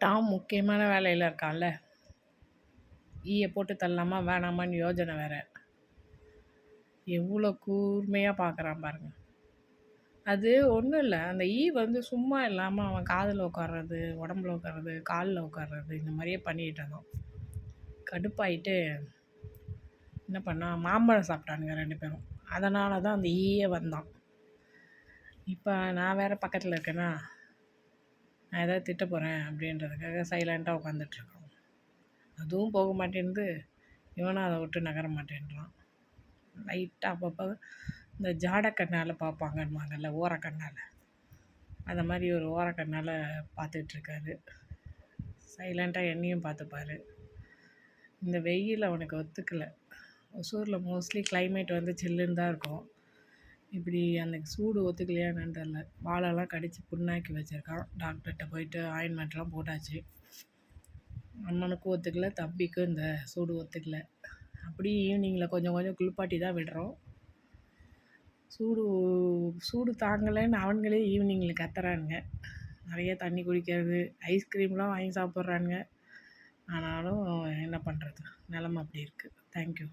Tom முக்கியமான வேலையில் இருக்கான்ல? ஈயை போட்டு தள்ளலாமா வேணாமான்னு யோஜனை வேற. எவ்வளோ கூர்மையாக பார்க்குறான் பாருங்கள் அது ஒன்றும் இல்லை. அந்த ஈ வந்து சும்மா இல்லாமல் அவன் காதில் உட்கார்றது உடம்புல உட்கார்றது காலில் உட்கார்றது இந்த மாதிரியே பண்ணிகிட்டு இருந்தோம் கடுப்பாயிட்டு என்ன பண்ணான்? மாம்பழம் சாப்பிட்டானுங்க ரெண்டு பேரும். அதனால தான் அந்த ஈயே வந்தான். இப்போ நான் வேறு பக்கத்தில் இருக்கேன்னா நான் எதாவது திட்ட போகிறேன் அப்படின்றதுக்காக சைலண்ட்டாக உட்காந்துட்ருக்கான் அதுவும் போக மாட்டேன்து இவனும் அதை விட்டு நகர மாட்டேன்றான். லைட்டாக அப்பப்போ இந்த ஜாடக்கண்ணால் பார்ப்பாங்கன்னுவாங்கல்ல ஓரக்கண்ணால். அந்த மாதிரி ஒரு ஓரக்கண்ணால் பார்த்துட்ருக்காரு. சைலண்ட்டாக என்னையும் பார்த்துப்பாரு. இந்த வெயில் அவனுக்கு ஒத்துக்கலை. ஒசூரில் மோஸ்ட்லி கிளைமேட் வந்து சில்லுன்னு தான் இருக்கும். இப்படி அந்த சூடு ஒத்துக்கலையா என்னன்னு தெரில வாழெல்லாம் கடித்து புண்ணாக்கி வச்சுருக்கான். டாக்டர்கிட்ட போயிட்டு ஆயின்மெண்ட்லாம் போட்டாச்சு. அண்ணனுக்கும் ஒத்துக்கல தம்பிக்கும் இந்த சூடு ஒத்துக்கல. அப்படி ஈவினிங்கில் கொஞ்சம் கொஞ்சம் குளிப்பாட்டி தான் விடுறோம். சூடு சூடு தாங்கலைன்னு அவனுங்களே ஈவினிங்கில் கத்துறானுங்க. நிறைய தண்ணி குடிக்கிறது ஐஸ்கிரீம்லாம் வாங்கி சாப்பிட்றானுங்க. ஆனாலும் என்ன பண்ணுறது நிலம அப்படி இருக்குது தேங்க்யூ